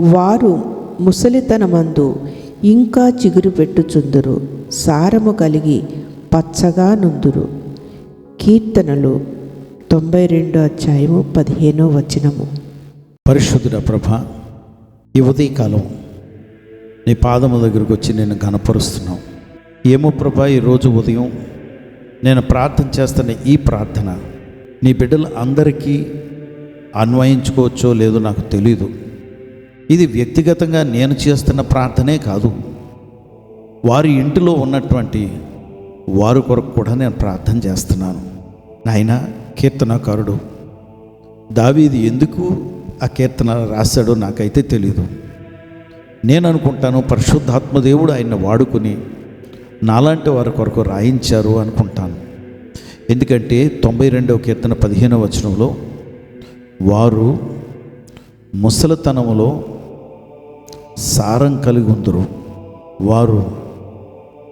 వారు ముసలితనమందు ఇంకా చిగురు పెట్టుచుందురు సారము కలిగి పచ్చగా నుందురు. కీర్తనలు తొంభై రెండో అధ్యాయము పదిహేనో వచనము. పరిశుద్ధుడ ప్రభ ఈ ఉదయకాలం నీ పాదము దగ్గరకు వచ్చి నేను గనపరుస్తున్నావు ఏమో ప్రభ ఈరోజు ఉదయం నేను ప్రార్థన చేస్తున్న ఈ ప్రార్థన నీ బిడ్డలు అందరికీ అన్వయించుకోవచ్చో లేదో నాకు తెలీదు. ఇది వ్యక్తిగతంగా నేను చేస్తున్న ప్రార్థనే కాదు. వారి ఇంటిలో ఉన్నటువంటి వారి కొరకు కూడా నేను ప్రార్థన చేస్తున్నాను. నాయన కీర్తనకారుడు దావీది ఎందుకు ఆ కీర్తన రాశాడో నాకైతే తెలీదు. నేను అనుకుంటాను పరిశుద్ధాత్మ దేవుడు ఆయన వాడుకుని నాలాంటి వారి కొరకు రాయించారు అనుకుంటాను. ఎందుకంటే తొంభై రెండవ కీర్తన పదిహేనవ వచనంలో వారు ముసలితనములో సారం కలిగి ఉందరు వారు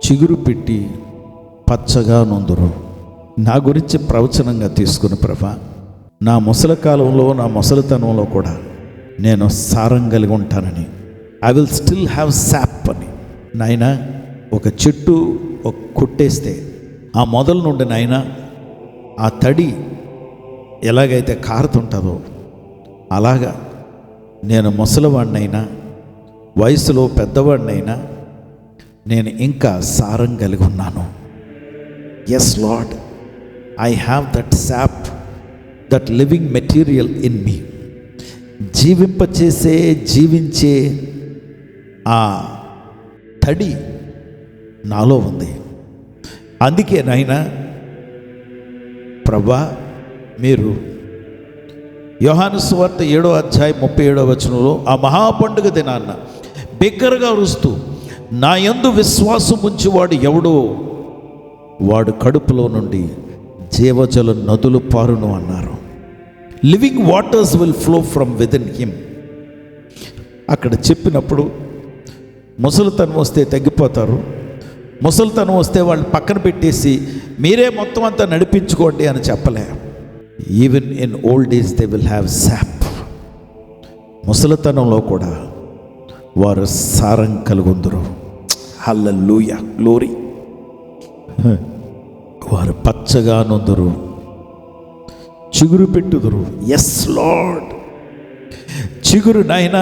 చిగురు పెట్టి పచ్చగా నుందురు. నా గురించి ప్రవచనంగా తీసుకుని ప్రభ నా ముసలి కాలంలో నా ముసలితనంలో కూడా నేను సారం కలిగి ఉంటానని. I will still have sap అని. నాయన ఒక చెట్టు ఒక కొట్టేస్తే ఆ మొదల నుండి నాయన ఆ తడి ఎలాగైతే కారుతుంటుందో అలాగా నేను ముసలివాడినైనా వయసులో పెద్దవాడినైనా నేను ఇంకా సారం కలిగి ఉన్నాను. Yes lord I have that sap that living material in me జీవింపచేసే జీవించే ఆ తడి నాలో ఉంది. అందుకే నాయనా ప్రభా మీరు యోహాను సువార్త ఏడో అధ్యాయం ముప్పై ఏడో వచనంలో ఆ మహాపండుగ దినాన్న బిగ్గరగా అరుస్తూ నా యందు విశ్వాసం ఉంచేవాడు ఎవడో వాడు కడుపులో నుండి జీవజల నదులు పారును అన్నారు. Living waters will flow from within him అక్కడ చెప్పినప్పుడు ముసలితనం వస్తే తగ్గిపోతారు. ముసలితనం వస్తే వాళ్ళు పక్కన పెట్టేసి మీరే మొత్తం అంతా నడిపించుకోండి అని చెప్పలే. Even in old age they will have sap ముసలితనంలో కూడా వారు సారం కలుగుందరు. హల్లూయ గ్లోరీ వారు పచ్చగా నొందరు చిగురు పెట్టుదురు. ఎస్ లాడ్ చిగురు నాయన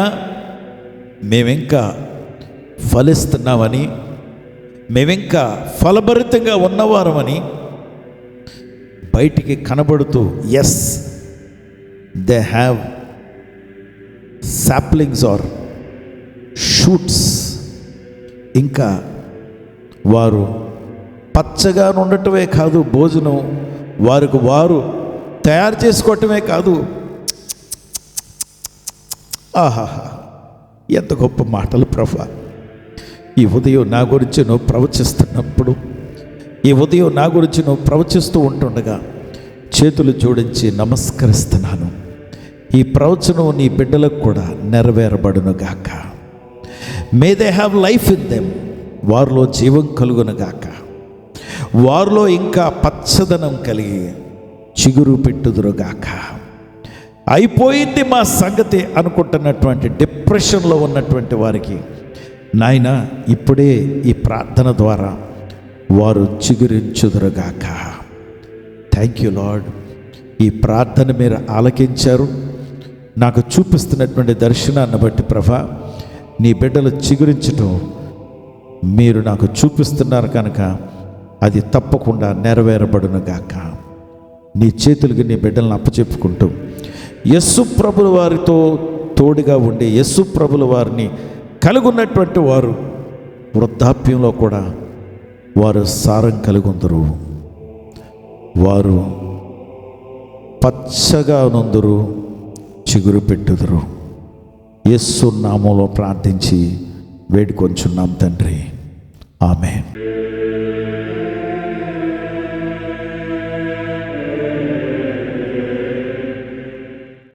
మేమింకా ఫలిస్తున్నామని మేమింకా ఫలభరితంగా ఉన్నవారమని బయటికి కనబడుతూ as they have saplings or shoots ఇంకా వారు పచ్చగా ఉండటమే కాదు భోజనం వారికి వారు తయారు చేసుకోవటమే కాదు. ఆహాహా ఎంత గొప్ప మాటలు ప్రభా. ఈ ఉదయం నా గురించి నువ్వు ప్రవచిస్తున్నప్పుడు ఈ ఉదయం నా గురించి నువ్వు ప్రవచిస్తూ ఉంటుండగా చేతులు జోడించి నమస్కరిస్తున్నాను. ఈ ప్రవచనం నీ బిడ్డలకు కూడా నెరవేరబడునుగాక. May they have life in them వారిలో జీవం కలుగునుగాక. వారిలో ఇంకా పచ్చదనం కలిగి చిగురు పెట్టుదురుగాక. అయిపోయింది మా సంగతి అనుకుంటున్నటువంటి డిప్రెషన్లో ఉన్నటువంటి వారికి నాయన ఇప్పుడే ఈ ప్రార్థన ద్వారా వారు చిగురించుదురుగాక. థ్యాంక్ యూ లాడ్ ఈ ప్రార్థన మీరు ఆలకించారు. నాకు చూపిస్తున్నటువంటి దర్శనాన్ని బట్టి ప్రభా నీ బిడ్డలు చిగురించటం మీరు నాకు చూపిస్తున్నారు కనుక అది తప్పకుండా నెరవేరబడునుగాక. నీ చేతులకి నీ బిడ్డలను అప్పచెప్పుకుంటూ యస్సు ప్రభుల వారితో తోడుగా ఉండే యస్సు ప్రభుల వారిని కలుగున్నటువంటి వారు వృద్ధాప్యంలో కూడా వారు సారం కలుగుందరు. వారు పచ్చగా నొందురు చిగురు పెట్టుదురు. యస్సు నామంలో ప్రార్థించి వేడుకొంచున్నాం తండ్రి. ఆమె